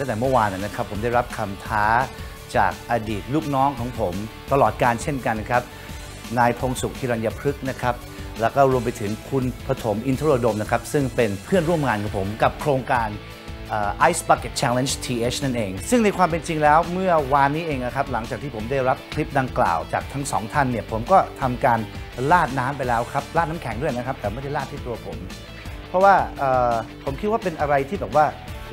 ตั้งแต่เมื่อวานนะครับ ผมได้รับคำท้าจากอดีตลูกน้องของผม ตลอดการเช่นกันครับ นายพงสุขฮิรัญญพฤกษ์นะครับ แล้วก็รวมไปถึงคุณปฐมอินทรดมนะครับ ซึ่งเป็นเพื่อนร่วมงานของผมกับโครงการเอ่อ Ice Bucket Challenge TH นั่นเอง ซึ่งในความเป็นจริงแล้วเมื่อวานนี้เองนะครับ หลังจากที่ผมได้รับคลิปดังกล่าวจากทั้งสองท่านเนี่ย ผมก็ทำการลาดน้ำไปแล้วครับ ลาดน้ำแข็งด้วยนะครับ แต่ไม่ได้ลาดที่ตัวผม เพราะว่าผมคิดว่าเป็นอะไรที่แบบว่า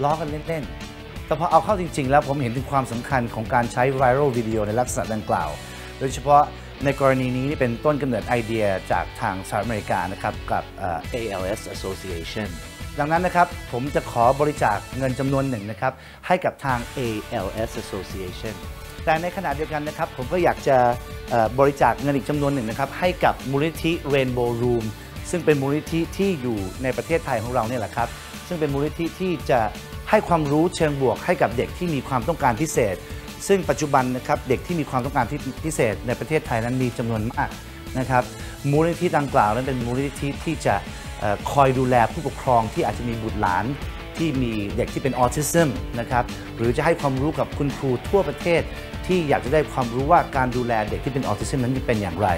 ล้อกันเล่นๆ แต่พอเอาเข้าจริง ๆ แล้วผมเห็นถึงความสำคัญของการใช้ viral วิดีโอในลักษณะดังกล่าว โดยเฉพาะในกรณีนี้นี่เป็นต้นกำเนิดไอเดียจากทางสหรัฐอเมริกานะครับกับ ALS Association ดังนั้นนะครับผมจะขอบริจาคเงินจำนวนหนึ่งนะครับให้กับทาง ALS Association แต่ในขณะเดียวกันนะครับผมก็อยากจะบริจาคเงินอีกจำนวนหนึ่งนะครับให้กับมูลนิธิ Rainbow Room ซึ่งเป็นมูลนิธิที่อยู่ในประเทศไทยของเราเนี่ยแหละครับ ซึ่งเป็นมูลนิธิที่จะ ให้ความรู้เชิงบวกให้กับเด็กที่มีความต้องการพิเศษ ซึ่งปัจจุบันนะครับเด็กที่มีความต้องการที่พิเศษในประเทศไทยนั้นมีจำนวนมากนะครับมูลนิธิดังกล่าวนั้นเป็นมูลนิธิที่จะคอยดูแลผู้ปกครองที่อาจจะมีบุตรหลานที่มีเด็กที่เป็นออทิซึมนะครับหรือจะให้ความรู้กับคุณครูทั่วประเทศ ที่อยากจะได้ความรู้ว่าการดูแลเด็กที่เป็นออทิซึมนั้นเป็นอย่างไร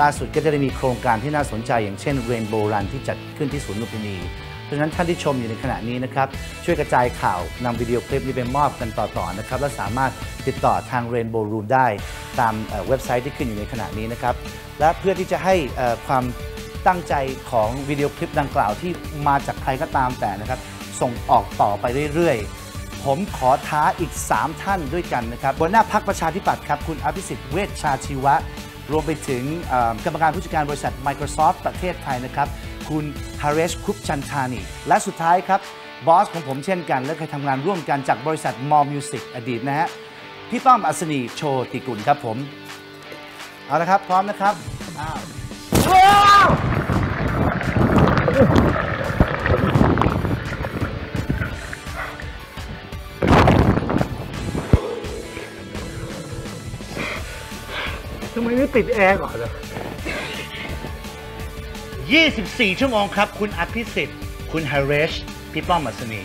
ล่าสุดก็จะได้มีโครงการที่น่าสนใจอย่างเช่น Rainbow Run ที่จัดขึ้นที่สวนย์ลุมพินี เพราะฉะนั้นท่านที่ชมอยู่ในขณะนี้นะครับช่วยกระจายข่าวนำวิดีโอคลิปนี้ไปมอบกันต่อๆนะครับและสามารถติดต่อทาง Rainbow Room ได้ตามเว็บไซต์ที่ขึ้นอยู่ในขณะนี้นะครับและเพื่อที่จะให้ความตั้งใจของวิดีโอคลิปดังกล่าวที่มาจากใครก็ตามแต่นะครับ ส่งออกต่อไปเรื่อยๆ ผมขอท้าอีก 3 ท่านด้วยกันนะครับหัวหน้าพักประชาธิปัตย์ครับ คุณอภิสิทธิ์เวชชาชีวะ รวมไปถึงกรรมการผู้จัดการบริษัท Microsoft ประเทศไทยนะครับ คุณฮาร์เรชคุปชันทานีและสุดท้ายครับบอสของผมเช่นกัน และเคยทำงานร่วมกันจากบริษัท m o r Music อดีตนะฮะพี่ป้อมอัศนีโชติกุลครับผม เอาละครับ พร้อมนะครับอ้าวทำไมไม่ติดแอร์ก่อนล่ะ 24 ชั่วโมงครับ คุณอภิสิทธิ์ คุณฮาร์เรชพี่ป้อมมัสนี